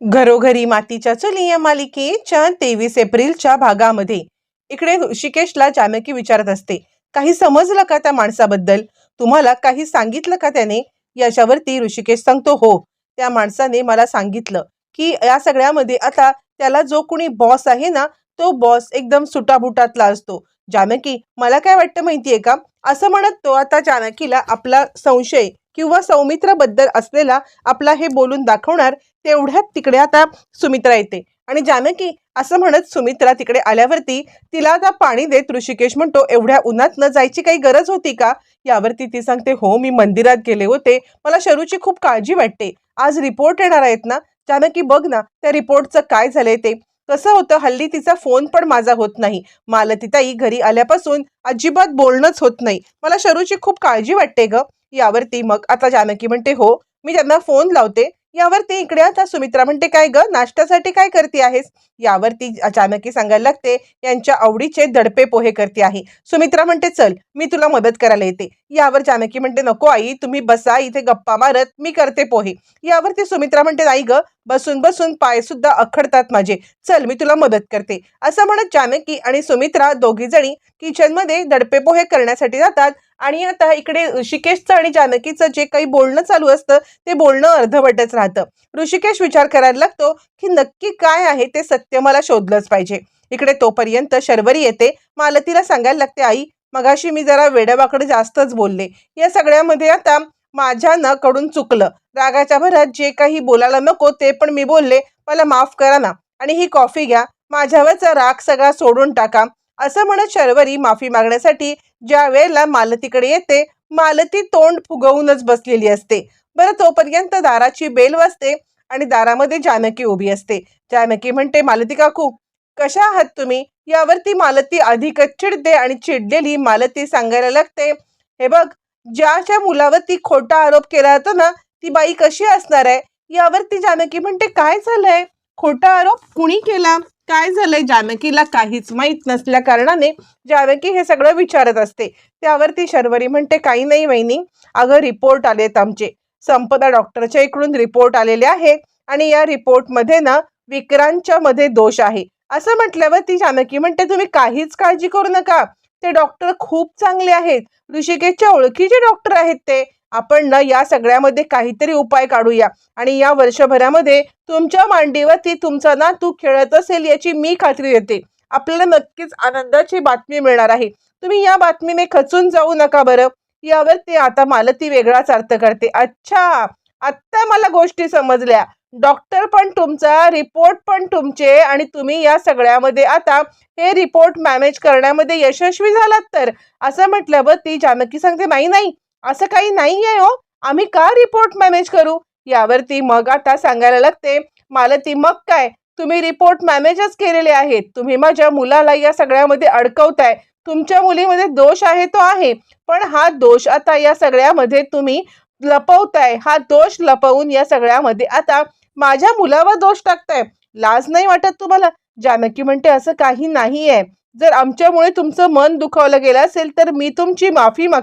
घरोघरी मातीच्या चुली या मालिकेच्या तेवीस एप्रिलच्या भागामध्ये. इकडे ऋषिकेशला जानकी विचारत असते काही समजलं का त्या माणसाबद्दल? तुम्हाला काही सांगितलं का त्याने? याच्यावरती ऋषिकेश सांगतो हो त्या माणसाने मला सांगितलं की या सगळ्यामध्ये आता त्याला जो कोणी बॉस आहे ना तो बॉस एकदम सुटाबुटातला असतो. जानकी मला काय वाटतं माहितीये का? असं म्हणत तो आता जानकीला आपला संशय किंवा सौमित्राबद्दल असलेला आपला हे बोलून दाखवणार तेवढ्यात तिकडे आता सुमित्रा येते. आणि जानकी असं म्हणत सुमित्रा तिकडे आल्यावरती तिला आता पाणी देत ऋषिकेश म्हणतो एवढ्या उन्हात न जायची काही गरज होती का? यावरती ती सांगते हो मी मंदिरात गेले होते. मला शरूची खूप काळजी वाटते. आज रिपोर्ट येणार आहेत ना? जानकी बघ ना त्या रिपोर्टचं काय झालंय ते. कसं होतं हल्ली तिचा फोन पण माझा होत नाही. मालतीताई घरी आल्यापासून अजिबात बोलणंच होत नाही. मला शरूची खूप काळजी वाटते ग. यावरती मग आता जानकी म्हणते हो मी त्यांना फोन लावते यावरती इकडे आता सुमित्रा म्हणते काय ग नाश्त्यासाठी काय करते आहेस? यावरती जानकी सांगायला लागते यांच्या आवडीचे दडपे पोहे करते आहे. सुमित्रा म्हणते चल मी तुला मदत करायला येते. यावर जानकी म्हणते नको आई तुम्ही बसा इथे गप्पा मारत मी करते पोहे. यावरती सुमित्रा म्हणते नाही ग बसून बसून पाय सुद्धा अखडतात माझे. चल मी तुला मदत करते. असं म्हणत जानकी आणि सुमित्रा दोघी जणी किचनमध्ये दडपे पोहे करण्यासाठी जातात. आणि आता इकडे ऋषिकेशचं आणि जानकीचं जे काही बोलणं चालू असतं ते बोलणं अर्धवटच राहतं. ऋषिकेश विचार करायला लागतो की नक्की काय आहे ते सत्य मला शोधलंच पाहिजे. इकडे तोपर्यंत शर्वरी येते. मालतीला सांगायला लागते आई मगाशी मी जरा वेड्यावाकडे जास्तच बोलले. या सगळ्यामध्ये आता माझ्या न कडून चुकलं. रागाच्या भरात जे काही बोलायला नको ते पण मी बोलले. मला माफ करा ना. आणि ही कॉफी घ्या. माझ्यावरचा राग सगळा सोडून टाका. असं म्हणत शर्वरी माफी मागण्यासाठी ज्या वेळेला मालतीकडे येते मालती तोंड फुगवूनच बसलेली असते. बरं तोपर्यंत दाराची बेल वाजते आणि दारामध्ये जानकी उभी असते. जानकी म्हणते मालती काकू कशा आहात तुम्ही? यावरती मालती अधिकच चिडते आणि चिडलेली मालती सांगायला लागते हे बघ ज्याच्या मुलावरती खोटा आरोप केला जातो ना ती बाई कशी असणार आहे? यावरती जानकी म्हणते काय झालंय? खोटा आरोप कुणी केला? काय झालंय जानकीला काहीच माहीत नसल्या कारणाने जानकी हे सगळं विचारत असते. त्यावरती शर्वरी म्हणते काही नाही वहिनी अगं रिपोर्ट आलेत आमचे. संपदा डॉक्टरच्या इकडून रिपोर्ट आलेले आहे आणि या रिपोर्टमध्ये ना विक्रांतच्या मध्ये दोष आहे. असं म्हटल्यावर ती जानकी म्हणते तुम्ही काहीच काळजी करू नका. ते डॉक्टर खूप चांगले आहेत. ऋषिकेशच्या ओळखीचे डॉक्टर आहेत ते. आपण ना या सगळ्यामध्ये काहीतरी उपाय काढूया. आणि या वर्षभरामध्ये तुमच्या मांडीवरती तुमचा ना तू खेळत असेल याची मी खात्री देते. आपल्याला नक्कीच आनंदाची बातमी मिळणार आहे. तुम्ही या बातमीने खचून जाऊ नका बरं. यावर ते आता मालती वेगळाच अर्थ करते. अच्छा! आत्ता मला गोष्टी समजल्या. डॉक्टर पण तुमचा रिपोर्ट पण तुमचे आणि तुम्ही या सगळ्यामध्ये आता हे रिपोर्ट मॅनेज करण्यामध्ये यशस्वी झालात तर. असं म्हटल्यावर ती जानकी सांगते नाही नाही असं काही नाही आहे हो. आम्ही का रिपोर्ट मॅनेज करू? यावरती मग आता सांगायला लागते मालती मग काय? तुम्ही रिपोर्ट मॅनेजच केलेले आहेत. तुम्ही माझ्या मुलाला या सगळ्यामध्ये अडकवताय. तुमच्या मुलीमध्ये दोष आहे तो आहे. पण हा दोष आता या सगळ्यामध्ये तुम्ही लपवताय. हा दोष लपवून या सगळ्यामध्ये आता माझ्या मुलावर दोष टाकताय. लाज नाही वाटत तुम्हाला? जानकी म्हणते असं काही नाही आहे जर आमच्यामुळे तुमचं मन दुखावलं गेलं असेल तर मी तुमची माफी माग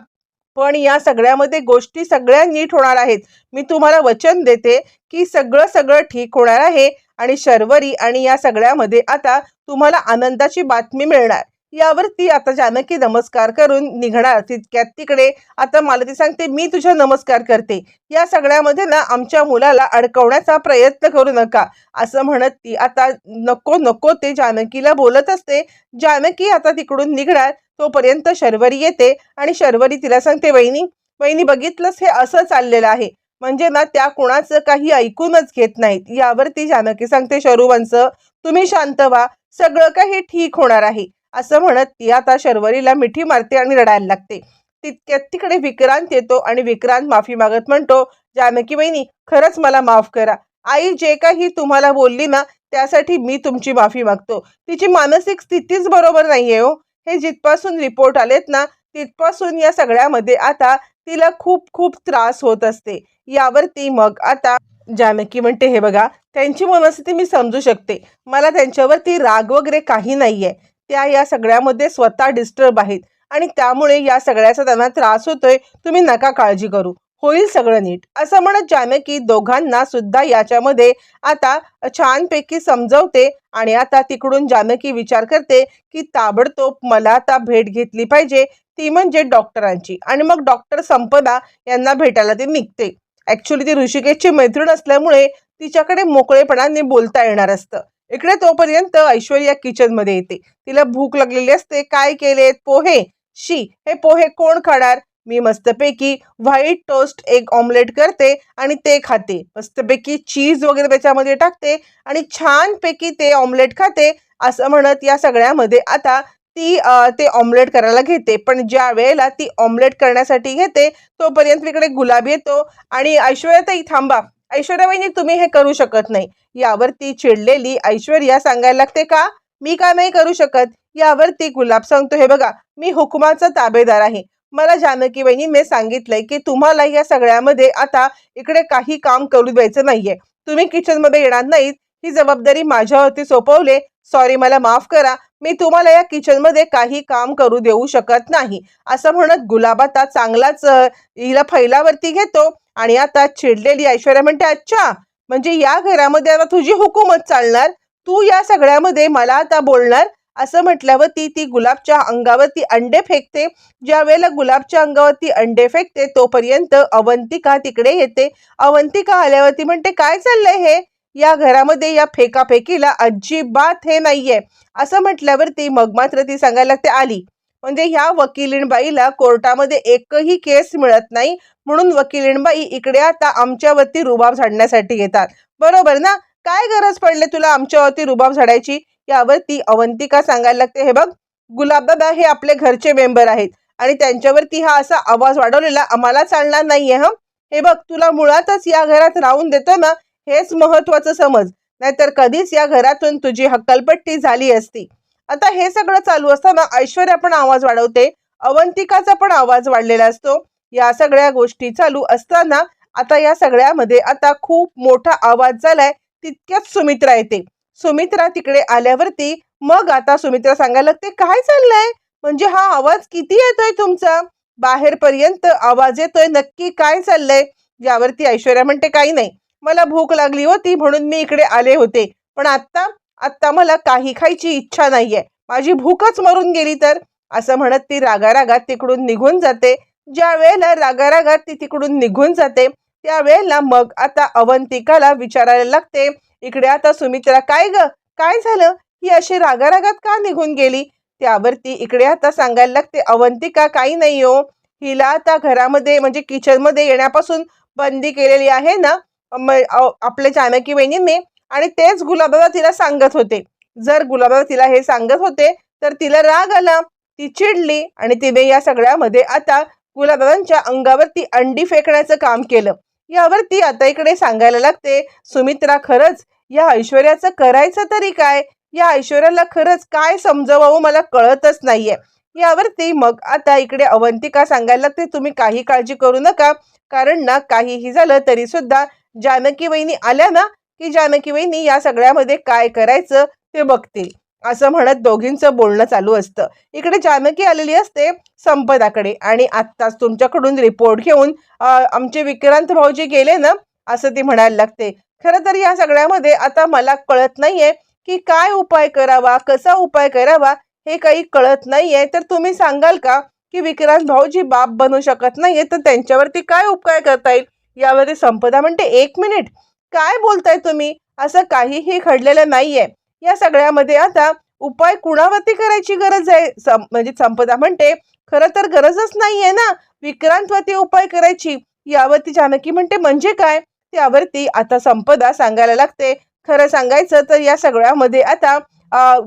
पण या सगळ्यामध्ये गोष्टी सगळ्या नीट होणार आहेत. मी तुम्हाला वचन देते की सगळं सगळं ठीक होणार आहे आणि शर्वरी आणि या सगळ्यामध्ये आता तुम्हाला आनंदाची बातमी मिळणार. यावर ती आता जानकी नमस्कार करून निघणार तितक्यात तिकडे. आता मालती सांगते मी तुझ्या नमस्कार करते. या सगळ्यामध्ये ना आमच्या मुलाला अडकवण्याचा प्रयत्न करू नका. असं म्हणत ती आता नको नको ते जानकीला बोलत असते. जानकी आता तिकडून निघणार तोपर्यंत शर्वरी येते आणि शर्वरी तिला सांगते वहिनी वहिनी बघितलंच हे असं चाललेलं आहे. म्हणजे ना त्या कुणाचं काही ऐकूनच घेत नाहीत. यावरती जानकी सांगते शरूवांचं तुम्ही शांत व्हा. सगळं काही ठीक होणार आहे. असं म्हणत ती आता शर्वरीला मिठी मारते आणि रडायला लागते. तितक्यात तिकडे विक्रांत येतो आणि विक्रांत माफी मागत म्हणतो जानकी बहिणी खरंच मला माफ करा. आई जे काही तुम्हाला बोलली ना त्यासाठी मी तुमची माफी मागतो. तिची मानसिक स्थितीच बरोबर नाहीये हो. हे जिथपासून रिपोर्ट आलेत ना तिथपासून या सगळ्यामध्ये आता तिला खूप खूप त्रास होत असते. यावरती मग आता जानकी म्हणते हे बघा त्यांची मनस्थिती मी समजू शकते. मला त्यांच्यावरती राग वगैरे काही नाहीये. त्या या सगळ्यामध्ये स्वतः डिस्टर्ब आहेत. आणि त्यामुळे या सगळ्याचा त्यांना त्रास होतोय. तुम्ही नका काळजी करू. होईल सगळं नीट. असं म्हणत जानकी दोघांना सुद्धा याच्यामध्ये आता छानपैकी समजवते आणि आता तिकडून जानकी विचार करते की ताबडतोब मला आता भेट घेतली पाहिजे. ती म्हणजे डॉक्टरांची. आणि मग डॉक्टर संपदा यांना भेटायला ती निघते. ॲक्च्युली ती ऋषिकेशची मैत्रीण असल्यामुळे तिच्याकडे मोकळेपणाने बोलता येणार असतं. इकडे तोपर्यंत ऐश्वर्या किचनमध्ये येते. तिला भूक लागलेली असते. काय केलेत पोहे? शी हे पोहे कोण खाणार? मी मस्तपैकी व्हाईट टोस्ट एक ऑमलेट करते आणि ते खाते. मस्तपैकी चीज वगैरे त्याच्यामध्ये टाकते आणि छानपैकी ते ऑमलेट खाते. असं म्हणत या सगळ्यामध्ये आता ती ते ऑमलेट करायला घेते. पण ज्या वेळेला ती ऑमलेट करण्यासाठी घेते तोपर्यंत इकडे गुलाब येतो आणि ऐश्वर्याताई थांबा. ऐश्वर्या वहिनी तुम्ही हे करू शकत नाही. यावरती चिडलेली ऐश्वर्या सांगायला लागते का? मी काय नाही करू शकत? यावरती गुलाब सांगतो हे बघा मी हुकुमाचा ताबेदार आहे. मला जानकी बहिणीने सांगितलंय की तुम्हाला या सगळ्यामध्ये आता इकडे काही काम करू द्यायचं नाहीये. तुम्ही किचनमध्ये येणार नाहीत. ही जबाबदारी माझ्यावरती सोपवले. सॉरी मला माफ करा. मी तुम्हाला या किचनमध्ये काही काम करू देऊ शकत नाही. असं म्हणत गुलाब आता चांगलाच हिला फैलावरती घेतो आणि आता चिडलेली ऐश्वर्या म्हणते अच्छा म्हणजे या घरामध्ये आता तुझी हुकूमत चालणार तू या सगळ्यामध्ये मला आता बोलणार असं म्हटल्यावरती ती गुलाबच्या अंगावरती अंडे फेकते. ज्या वेळेला गुलाबच्या अंगावरती अंडे फेकते तोपर्यंत अवंतिका तिकडे येते. अवंतिका आल्यावरती म्हणते काय चाललंय हे? या घरामध्ये या फेकाफेकीला अजिबात हे नाहीये. असं म्हटल्यावरती मग मात्र ती सांगायला लागते आली. म्हणजे ह्या वकिलीणबाईला कोर्टामध्ये एकही केस मिळत नाही. म्हणून वकिलीणबाई इकडे आता आमच्यावरती रुबाब झाडण्यासाठी येतात. बरोबर ना? काय गरज पडले तुला आमच्यावरती रुबाब झाडायची? यावरती अवंतिका सांगायला लागते. हे बघ गुलाबदादा हे आपले घरचे मेंबर आहेत आणि त्यांच्यावरती हा असा आवाज वाढवलेला आम्हाला चालणार नाहीये हं? हे बघ तुला मुळातच या घरात राहून देतो ना हेच महत्वाचं समज. नाहीतर कधीच या घरातून तुझी हक्कलपट्टी झाली असती. आता हे सगळं चालू असताना ऐश्वर्या पण आवाज वाढवते. अवंतिकाचा पण आवाज वाढलेला असतो. या सगळ्या गोष्टी चालू असताना आता या सगळ्यामध्ये आता खूप मोठा आवाज झालाय. तितक्याच सुमित्रा येते. सुमित्रा तिकडे आल्यावरती मग आता सुमित्रा सांगायला लागते काय चाललंय? म्हणजे हा आवाज किती येतोय तुमचा? बाहेरपर्यंत आवाज येतोय नक्की काय चाललंय? यावरती ऐश्वर्या म्हणते काही नाही. मला भूक लागली होती म्हणून मी इकडे आले होते. पण आत्ता आत्ता मला काही खायची इच्छा नाहीये. माझी भूकच मरून गेली तर? असं म्हणत ती रागारागात तिकडून निघून जाते. ज्या वेळेला रागारागात ती तिकडून निघून जाते त्यावेळेला मग आता अवंतिकाला विचारायला लागते. इकडे आता सुमित्रा काय ग? काय झालं? ही अशी रागारागात का निघून गेली? त्यावरती इकडे आता सांगायला लागते अवंतिका काही नाही हो. हिला आता घरामध्ये म्हणजे किचनमध्ये येण्यापासून बंदी केलेली आहे ना? म- आपल्या जानकी बहिणींनी आणि तेच गुलाबदादा तिला सांगत होते. जर गुलाबदादा तिला हे सांगत होते तर तिला राग आला ती चिडली आणि तिने या सगळ्यामध्ये आता गुलाबदादांच्या अंगावरती अंडी फेकण्याचं काम केलं. यावरती आता इकडे सांगायला लागते सुमित्रा खरंच या ऐश्वर्याचं करायचं तरी काय? या ऐश्वर्याला खरंच काय समजवावं मला कळतच नाहीये. यावरती मग आता इकडे अवंतिका सांगायला लागते तुम्ही काही काळजी करू नका कारण ना काहीही झालं तरी सुद्धा जानकी वहिनी आल्या ना की जानकी वहिनी या सगळ्यामध्ये काय करायचं ते बघतील. असं म्हणत दोघींचं बोलणं चालू असतं. इकडे जानकी आलेली असते संपदाकडे आणि आत्ताच तुमच्याकडून रिपोर्ट घेऊन आमचे विक्रांत भाऊजी गेले ना असं ती म्हणायला लागते. खरं तर या सगळ्यामध्ये आता मला कळत नाहीये की काय उपाय करावा कसा उपाय करावा हे काही कळत नाहीये. तर तुम्ही सांगाल का की विक्रांत भाऊजी बाप बनू शकत नाहीये तर त्यांच्यावरती काय उपाय करता येईल? यावरती संपदा म्हणते एक मिनिट. काय बोलताय तुम्ही? असं काहीही घडलेलं नाहीये. या सगळ्यामध्ये आता उपाय कुणावरती करायची गरज आहे? सं- म्हणजे संपदा म्हणते खरं तर गरजच नाहीये ना विक्रांतवरती उपाय करायची? यावरती जानकी म्हणते म्हणजे काय? त्यावरती आता संपदा सांगायला लागते. खरं सांगायचं तर या सगळ्यामध्ये आता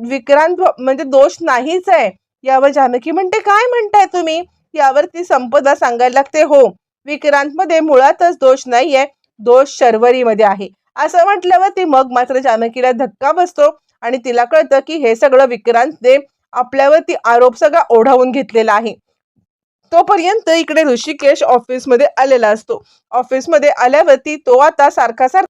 विक्रांत म्हणजे दोष नाहीच आहे. यावर जानकी म्हणते काय म्हणताय तुम्ही? यावरती संपदा सांगायला लागते हो विक्रांतमध्ये मुळातच दोष नाहीये. दोष शर्वरीमध्ये आहे. असं म्हटल्यावरती मग मात्र जानकीला धक्का बसतो आणि तिला कळतं की हे सगळं विक्रांतने आपल्यावरती आरोप सगळा ओढावून घेतलेला आहे. तोपर्यंत इकडे ऋषिकेश ऑफिसमध्ये आलेला असतो. ऑफिसमध्ये आल्यावरती तो आता सारखा सारखा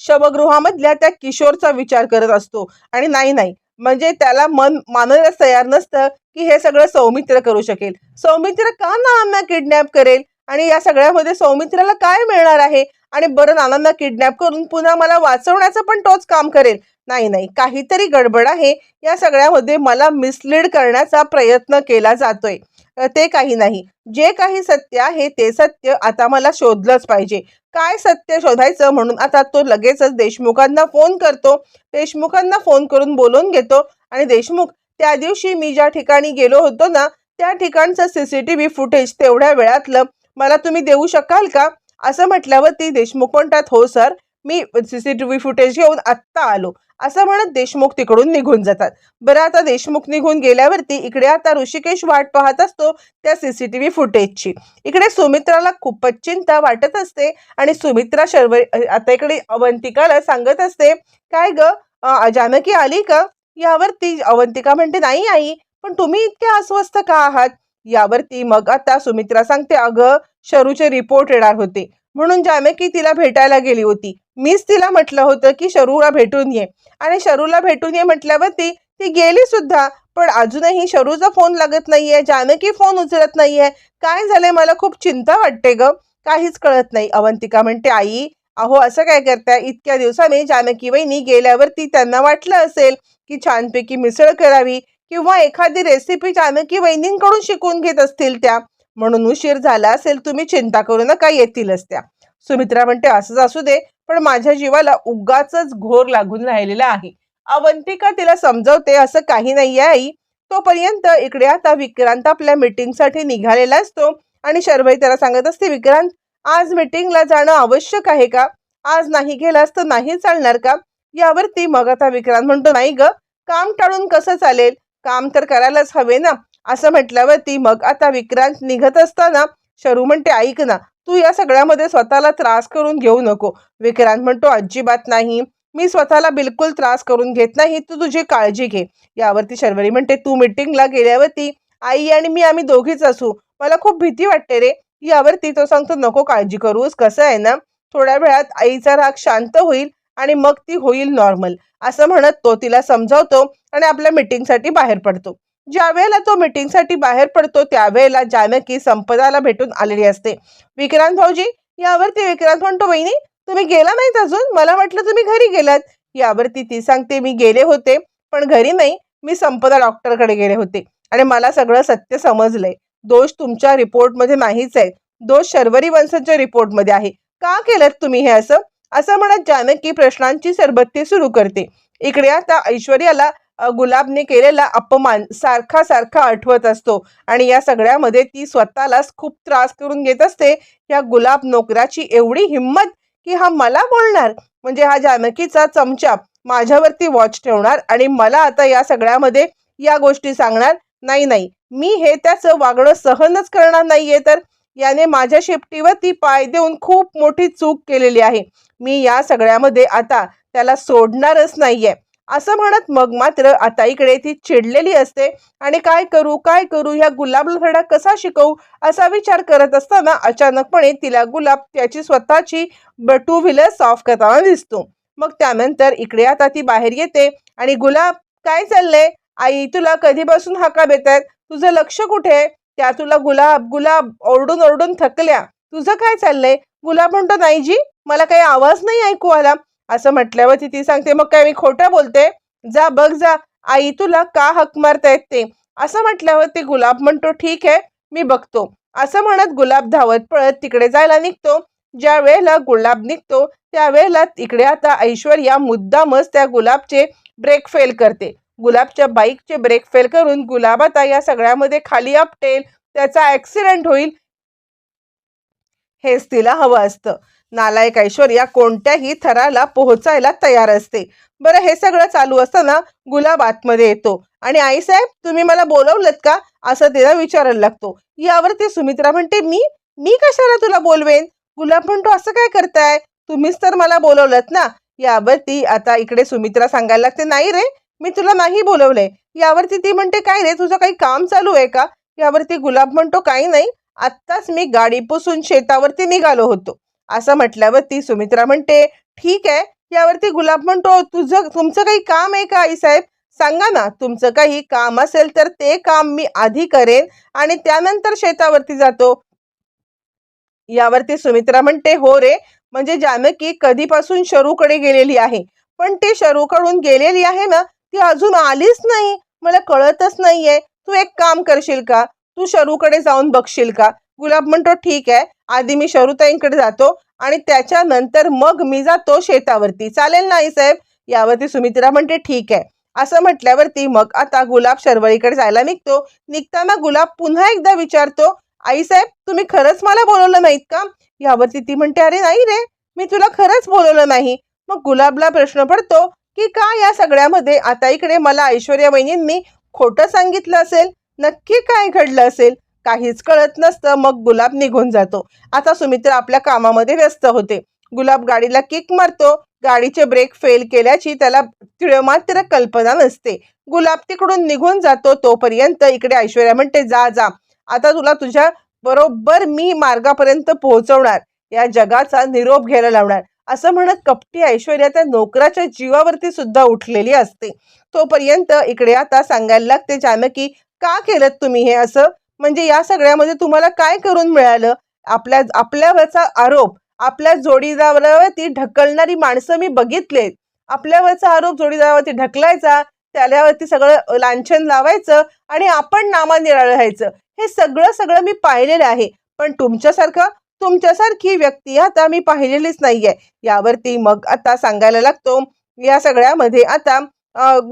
शवगृहामधल्या त्या किशोरचा विचार करत असतो. आणि नाही नाही. म्हणजे त्याला मन मानायला तयार नसतं की हे सगळं सौमित्र करू शकेल. सौमित्र का ना आम्हाला किडनॅप करेल? आणि या सगळ्यामध्ये सौमित्राला काय मिळणार आहे? आणि बरं नानांना किडनॅप करून पुन्हा मला वाचवण्याचं पण तोच काम करेल. नाही नाही काहीतरी गडबड आहे. या सगळ्यामध्ये मला मिसलीड करण्याचा प्रयत्न केला जातोय. ते काही नाही. जे काही सत्य आहे ते सत्य आता मला शोधलंच पाहिजे. काय सत्य शोधायचं म्हणून आता तो लगेचच देशमुखांना फोन करतो. देशमुखांना फोन करून बोलवून घेतो. आणि देशमुख त्या दिवशी मी ज्या ठिकाणी गेलो होतो ना त्या ठिकाणचं सीसीटीव्ही फुटेज तेवढ्या वेळातलं मला तुम्ही देऊ शकाल का? असं म्हटल्यावरती देशमुख म्हणतात हो सर मी सीसीटीव्ही फुटेज घेऊन आत्ता आलो. असं म्हणत देशमुख तिकडून निघून जातात. बरं आता देशमुख निघून गेल्यावरती इकडे आता ऋषिकेश वाट पाहत असतो त्या सीसीटीव्ही फुटेजची इकडे सुमित्राला खूपच चिंता वाटत असते आणि सुमित्रा शर्व आता इकडे अवंतिकाला सांगत असते काय ग जानकी आली का? यावरती अवंतिका म्हणते नाही आई पण तुम्ही इतके अस्वस्थ का आहात? यावरती मग आता सुमित्रा सांगते अगं शरूचे रिपोर्ट येणार होते. म्हणून जानकी तिला भेटायला गेली होती. मीच तिला म्हटलं होतं की शरूला भेटून ये. आणि शरूला भेटून ये म्हटल्यावरती ती गेली सुद्धा पण अजूनही शरूचा फोन लागत नाहीये जानकी फोन उचलत नाहीये. काय झालंय मला खूप चिंता वाटते ग. काहीच कळत नाही. अवंतिका म्हणते आई अहो असं काय करताय? इतक्या दिवसाने जानकी वहिनी गेल्यावरती त्यांना वाटलं असेल की छानपैकी मिसळ करावी किंवा एखादी रेसिपी जानकी वहिनींकडून शिकून घेत असतील त्या. म्हणून उशीर झाला असेल तुम्ही चिंता करू नका येतीलच त्या. सुमित्रा म्हणते असंच असू दे पण माझ्या जीवाला उगाच घोर लागून राहिलेला आहे. अवंतिका तिला समजवते असं काही नाही आहे आई. तोपर्यंत इकडे आता विक्रांत आपल्या मीटिंगसाठी निघालेला असतो आणि शर्वई त्याला सांगत असते विक्रांत आज मीटिंगला जाणं आवश्यक आहे का? आज नाही गेलास तर नाही चालणार का? यावरती मग आता विक्रांत म्हणतो नाही ग काम टाळून कसं चालेल? काम तर करायलाच हवे ना? असं म्हटल्यावरती मग आता विक्रांत निघत असताना शरू म्हणते ऐक ना तू या सगळ्यामध्ये स्वतःला त्रास करून घेऊ नको. विक्रांत म्हणतो अजिबात नाही. मी स्वतःला बिलकुल त्रास करून घेत नाही. तू तुझी काळजी घे. यावरती शर्वरी म्हणते तू मीटिंगला गेल्यावरती आई आणि मी आम्ही दोघीच असू. मला खूप भीती वाटते रे. यावरती तो सांगतो नको काळजी करूस. कसं आहे ना थोड्या वेळात आईचा राग शांत होईल आणि मग ती होईल नॉर्मल असं म्हणत तो तिला समजावतो आणि आपल्या मीटिंगसाठी बाहेर पडतो. ज्या वेळेला तो मीटिंगसाठी बाहेर पडतो त्यावेळेला जानकी संपदाला भेटून आलेली असते. विक्रांत भाऊजी यावरती विक्रांत म्हणतो वहिनी तुम्ही गेला नाहीत अजून? मला वाटलं तुम्ही घरी गेलात. यावरती ती सांगते मी गेले होते पण घरी नाही. मी संपदा डॉक्टरकडे गेले होते. आणि मला सगळं सत्य समजलंय. दोष तुमच्या रिपोर्टमध्ये नाहीच आहे दोष शर्वरी वंशांच्या रिपोर्टमध्ये आहे. का केलं तुम्ही हे असं? असं म्हणत जानकी प्रश्नांची सरबत्ती सुरू करते. इकडे आता ऐश्वर्याला गुलाबने केलेला अपमान सारखा सारखा आठवत असतो आणि या सगळ्यामध्ये ती स्वतःलाच खूप त्रास करून घेत असते. या गुलाब नोकराची एवढी हिंमत की हा मला बोलणार? म्हणजे हा जानकीचा चमचा माझ्यावरती वॉच ठेवणार आणि मला आता या सगळ्यामध्ये या गोष्टी सांगणार? नाही नाही. मी हे त्याचं वागणं सहनच करणार नाहीये तर? याने माझ्या शेपटीवरती पाय देऊन खूप मोठी चूक केलेली आहे. मी या सगळ्यामध्ये आता त्याला सोडणारच नाहीये. असं म्हणत मग मात्र आता इकडे ती चिडलेली असते. आणि काय करू काय करू ह्या गुलाबला धडा कसा शिकवू असा विचार करत असताना अचानकपणे तिला गुलाब त्याची स्वतःची टू व्हीलर सॉफ करताना दिसतो. मग त्यानंतर इकडे आता ती बाहेर येते आणि गुलाब काय चाललंय? आई तुला कधीपासून हाका देत आहेत तुझं लक्ष कुठे आहे? त्या तुला गुलाब गुलाब ओरडून ओरडून थकल्या. तुझं काय चाललंय? गुलाब म्हणतो नाही जी मला काही आवाज नाही ऐकू आला. असं म्हटल्यावर ती ती सांगते मग काय मी खोटं बोलते? जा बघ जा. आई तुला का हक मारतायत ते? असं म्हटल्यावर ती गुलाब म्हणतो ठीक आहे मी बघतो. असं म्हणत गुलाब धावत पळत तिकडे जायला निघतो. ज्या वेळेला गुलाब निघतो त्यावेळेला तिकडे आता ऐश्वर्या मुद्दामच त्या गुलाबचे ब्रेक फेल करते. गुलाबच्या बाईकचे ब्रेक फेल करून गुलाब आता या सगळ्यामध्ये खाली आपटेल. त्याचा ऍक्सिडेंट होईल. हेच तिला हवं असतं. नालायक ऐश्वर्या कोणत्याही थराला पोहोचायला तयार असते. बरं हे सगळं चालू असताना गुलाब आतमध्ये येतो. आणि आईसाहेब तुम्ही मला बोलवलं का? असं तिला विचारायला लागतो. यावरती सुमित्रा म्हणते मी? मी कशाला तुला बोलवेन? गुलाब म्हणतो असं काय करताय? तुम्हीच तर मला बोलवलं ना. यावरती आता इकडे सुमित्रा सांगायला लागते नाही रे मी तुला नाही बोलवलंय. यावरती ती म्हणते काय रे तुझं काही काम चालू आहे का? यावरती गुलाब म्हणतो काही नाही. आत्ताच मी गाडी पुसून शेतावरती निघालो होतो. असं म्हटल्यावरती सुमित्रा म्हणते ठीक आहे यावरती गुलाब म्हणतो तुझं तुमचं काही काम आहे का आई साहेब सांगा ना तुमचं काही काम असेल तर ते काम मी आधी करेन आणि त्यानंतर शेतावरती जातो. यावरती सुमित्रा म्हणते हो रे म्हणजे जानकी कधीपासून शरूकडे गेलेली आहे पण ती शरूकडून गेलेली आहे ना ती अजून आलीच नाही. मला कळतच नाहीये. तू एक काम करशील का? तू शरूकडे जाऊन बघशील का? गुलाब म्हणतो ठीक आहे आधी मी शरुताईंकडे जातो आणि त्याच्यानंतर मग मी जातो शेतावरती. चालेल ना आई साहेब. यावरती सुमित्रा म्हणते ठीक आहे. असं म्हटल्यावरती मग आता गुलाब शर्वळीकडे जायला निघतो. निघताना गुलाब पुन्हा एकदा विचारतो आई साहेब तुम्ही खरंच मला बोलवलं नाहीत का? यावरती ती म्हणते अरे नाही रे मी तुला खरंच बोलवलं नाही. मग गुलाबला प्रश्न पडतो की का या सगळ्यामध्ये आता इकडे मला ऐश्वर्या वहिनींनी खोटं सांगितलं असेल? नक्की काय घडलं असेल? काहीच कळत नसतं मग गुलाब निघून जातो. आता सुमित्र आपल्या कामामध्ये व्यस्त होते. गुलाब गाडीला किक मारतो. गाडीचे ब्रेक फेल केल्याची त्याला तिळमात्र कल्पना नसते. गुलाब तिकडून निघून जातो. तोपर्यंत इकडे ऐश्वर्या म्हणते जा जा. आता तुला तुझ्या बरोबर मी मार्गापर्यंत पोहोचवणार. या जगाचा निरोप घ्यायला लावणार. असं म्हणत कपटी ऐश्वर्या त्या नोकराच्या जीवावरती सुद्धा उठलेली असते. तोपर्यंत इकडे आता सांगायला लागते जानकी का केलं तुम्ही हे असं? म्हणजे या सगळ्यामध्ये तुम्हाला काय करून मिळालं? आपल्या आपल्यावरचा आरोप आपल्या जोडीदारावरती ढकलणारी माणसं मी बघितलेत. आपल्यावरचा आरोप जोडीदारावरती ढकलायचा त्याल्यावरती सगळं लांछन लावायचं आणि आपण नामानिराळ राहायचं हे सगळं सगळं मी पाहिलेलं आहे. पण तुमच्यासारखं तुमच्यासारखी व्यक्ती आता मी पाहिलेलीच नाहीये. यावरती मग आता सांगायला लागतो. या सगळ्यामध्ये आता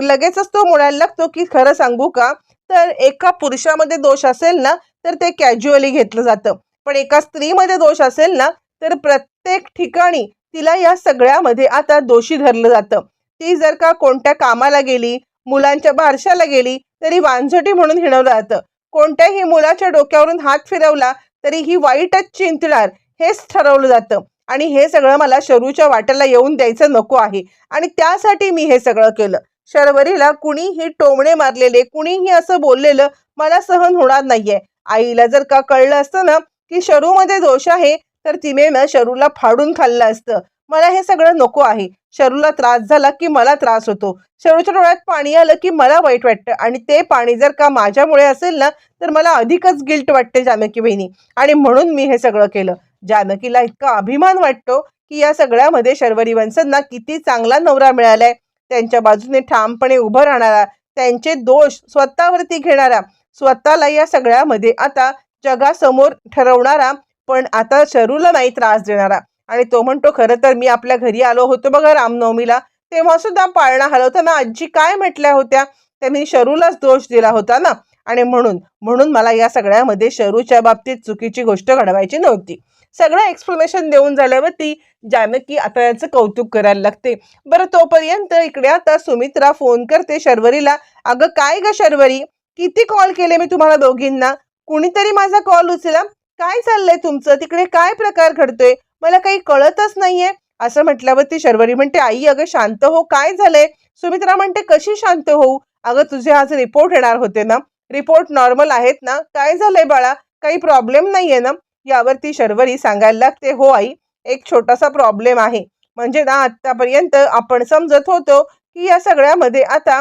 लगेचच तो म्हणायला लागतो की खरं सांगू का? तर एका पुरुषामध्ये दोष असेल ना तर ते कॅज्युअली घेतलं जातं. पण एका स्त्रीमध्ये दोष असेल ना तर प्रत्येक ठिकाणी तिला या सगळ्यामध्ये आता दोषी धरलं जातं. ती जर का कोणत्या कामाला गेली मुलांच्या बारशाला गेली तरी वांझटी म्हणून हिणवलं जातं. कोणत्याही मुलाच्या डोक्यावरून हात फिरवला तरी ही वाईटच चिंतणार हेच ठरवलं जातं. आणि हे सगळं मला शरूच्या वाट्याला येऊन द्यायचं नको आहे. आणि त्यासाठी मी हे सगळं केलं. शर्वरीला कुणीही टोमणे मारलेले कुणीही असं बोललेलं मला सहन होणार नाहीये. आईला जर का कळलं असतं ना की शरूमध्ये दोष आहे तर तिने ना शरूला फाडून खाल्लं असतं. मला हे सगळं नको आहे. शरूला त्रास झाला की मला त्रास होतो. शरूच्या डोळ्यात पाणी आलं की मला वाईट वाटतं आणि ते पाणी जर का माझ्यामुळे असेल ना तर मला अधिकच गिल्ट वाटते जानकी बहिणी. आणि म्हणून मी हे सगळं केलं. जानकीला इतका अभिमान वाटतो की या सगळ्यामध्ये शर्वरी वंशांना किती चांगला नवरा मिळालाय. त्यांच्या बाजूने ठामपणे उभं राहणारा त्यांचे दोष स्वतःवरती घेणारा स्वतःला या सगळ्यामध्ये आता जगासमोर ठरवणारा पण आता शरूला नाही त्रास देणारा. आणि तो म्हणतो खरं तर मी आपल्या घरी आलो होतो बघा रामनवमीला. तेव्हा सुद्धा पाळणा हलवताना आजी काय म्हटल्या होत्या? त्यांनी शरूलाच दोष दिला होता ना. आणि म्हणून म्हणून मला या सगळ्यामध्ये शरूच्या बाबतीत चुकीची गोष्ट घडवायची नव्हती. सगळं एक्सप्लेनेशन देऊन झाल्यावरती जानकी आता याचं कौतुक करायला लागते. बरं तोपर्यंत इकडे आता सुमित्रा फोन करते शर्वरीला. अगं काय ग शर्वरी? किती कॉल केले मी तुम्हाला दोघींना? कुणीतरी माझा कॉल उचला. काय चाललंय तुमचं? तिकडे काय प्रकार घडतोय? मला काही कळतच नाहीये. असं म्हटल्यावरती शर्वरी म्हणते आई अगं शांत हो. काय झालंय? सुमित्रा म्हणते कशी शांत होऊ? अगं तुझे आज रिपोर्ट येणार होते ना? रिपोर्ट नॉर्मल आहेत ना? काय झालंय बाळा? काही प्रॉब्लेम नाहीये ना? यावरती शर्वरी सांगायला लागते. हो आई एक छोटासा प्रॉब्लेम आहे. म्हणजे ना आतापर्यंत आपण समजत होतो की या सगळ्यामध्ये आता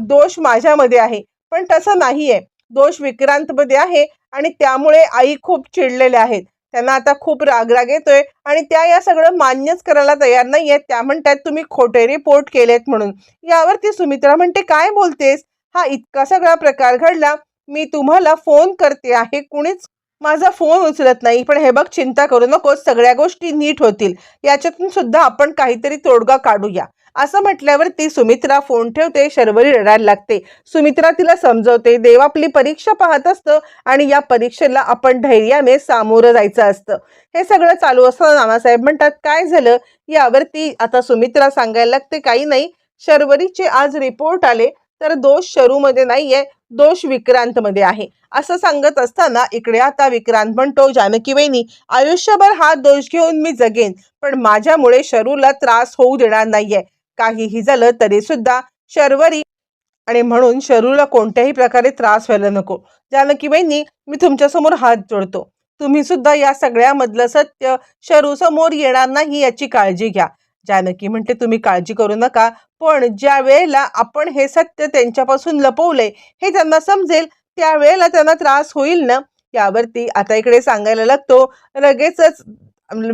दोष माझ्यामध्ये आहे. पण तसं नाहीये. दोष विक्रांतमध्ये आहे आणि त्यामुळे आई खूप चिडलेल्या आहेत. त्यांना आता खूप रागराग येतोय आणि त्या या सगळं मान्यच करायला तयार नाहीये त्या म्हणतात तुम्ही खोटे रिपोर्ट केलेत म्हणून. यावरती सुमित्रा म्हणते काय बोलतेस? हा इतका सगळा प्रकार घडला मी तुम्हाला फोन करते आहे. कुणीच माझा फोन उचलत नाही. पण हे बघ चिंता करू नकोस सगळ्या गोष्टी नीट होतील. याच्यातून सुद्धा आपण काहीतरी तोडगा काढूया. असं म्हटल्यावरती सुमित्रा फोन ठेवते शर्वरी रडायला लागते. सुमित्रा तिला समजवते देव आपली परीक्षा पाहत असतं आणि या परीक्षेला आपण धैर्याने सामोरं जायचं असतं. हे सगळं चालू असताना नानासाहेब म्हणतात काय झालं? यावरती आता सुमित्रा सांगायला लागते काही नाही. शर्वरीचे आज रिपोर्ट आले. तर दोष शरूमध्ये नाहीये दोष विक्रांतमध्ये आहे. असं सांगत असताना इकडे आता विक्रांत म्हणतो जानकी वहिनी आयुष्यभर हा दोष घेऊन मी जगेन पण माझ्यामुळे शरूला त्रास होऊ देणार नाहीये. काहीही झालं तरी सुद्धा शर्वरी आणि म्हणून शरूला कोणत्याही प्रकारे त्रास व्हायला नको. जानकी वहिनी मी तुमच्यासमोर हात जोडतो. तुम्ही सुद्धा या सगळ्यामधलं सत्य शरू समोर येणार नाही याची काळजी घ्या. जानकी म्हणते तुम्ही काळजी करू नका पण ज्या वेळेला आपण हे सत्य त्यांच्यापासून लपवलंय हे त्यांना समजेल त्यावेळेला त्यांना त्रास होईल ना? यावरती आता इकडे सांगायला लागतो लगेचच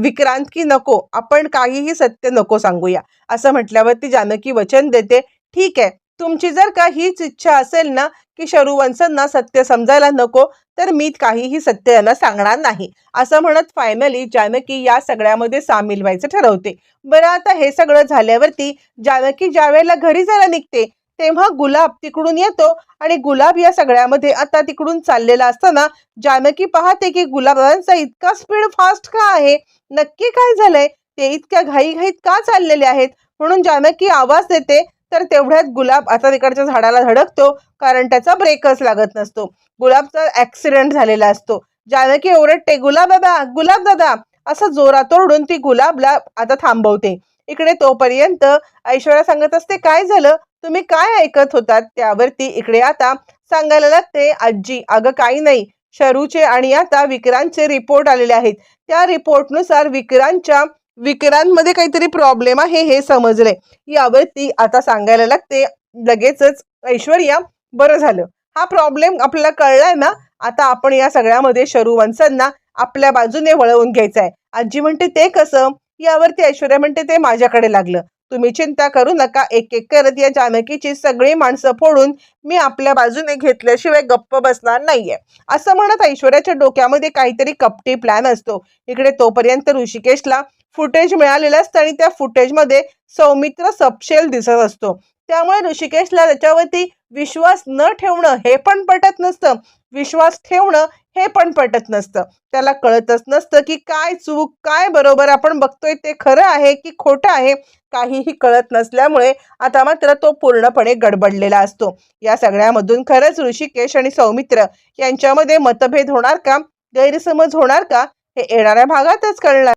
विक्रांत की नको आपण काहीही सत्य नको सांगूया. असं म्हटल्यावरती जानकी वचन देते ठीक आहे. तुमची जर का हीच इच्छा असेल ना की शरुवंशांना सत्य समजायला नको तर मी काहीही सत्य यांना सांगणार नाही. असं म्हणत फायनली जानकी या सगळ्यामध्ये सामील व्हायचं ठरवते. बरं आता हे सगळं झाल्यावरती जानकी ज्या वेळेला घरी जायला निघते तेव्हा गुलाब तिकडून येतो आणि गुलाब या सगळ्यामध्ये आता तिकडून चाललेला असताना जानकी पाहते की गुलाबांचा इतका स्पीड फास्ट का आहे? नक्की काय झालंय? ते इतक्या घाईघाईत का चाललेले आहेत? म्हणून जानकी आवाज देते तर तेवढ्यात गुलाब आता तिकडच्या झाडाला धडकतो कारण त्याचा ब्रेकच लागत नसतो. गुलाबचा ऍक्सिडेंट झालेला असतो. जानकी ओरडते गुलाब दादा गुलाब दादा. असं जोरात ओरडून ती गुलाबला आता थांबवते. इकडे तोपर्यंत ऐश्वर्या सांगत असते काय झालं? तुम्ही काय ऐकत होतात? त्यावरती इकडे आता सांगायला लागते आजी अगं काही नाही. शरूचे आणि आता विक्रांतचे रिपोर्ट आलेले आहेत. त्या रिपोर्टनुसार विक्रांतच्या विकरांमध्ये काहीतरी प्रॉब्लेम आहे हे समजले यावरती आता सांगायला लागते. लगेचच ऐश्वर्या बरं झालं. हा प्रॉब्लेम आपल्याला कळलाय ना? आता आपण या सगळ्यामध्ये शरू वंशांना आपल्या बाजूने वळवून घ्यायचं आहे आजी म्हणते ते कसं? यावरती ऐश्वर्या म्हणते ते माझ्याकडे लागलं. तुम्ही चिंता करू नका. एक एक करत या जानकीची सगळी माणसं फोडून मी आपल्या बाजूने घेतल्याशिवाय गप्प बसणार नाहीये. असं म्हणत ऐश्वर्याच्या डोक्यामध्ये काहीतरी कपटी प्लॅन असतो. इकडे तोपर्यंत ऋषिकेशला फुटेज मिळालेलं असतं आणि त्या फुटेजमध्ये सौमित्र सपशेल दिसत असतो. त्यामुळे ऋषिकेशला त्याच्यावरती विश्वास न ठेवणं हे पण पटत नसतं. विश्वास ठेवणं हे पण पटत नसतं. त्याला कळतच नसतं की काय चूक काय बरोबर आपण बघतोय ते खरं आहे की खोटं आहे काहीही कळत नसल्यामुळे आता मात्र तो पूर्णपणे गडबडलेला असतो. या सगळ्यामधून खरंच ऋषिकेश आणि सौमित्र यांच्यामध्ये मतभेद होणार का? गैरसमज होणार का? हे येणाऱ्या भागातच कळणार.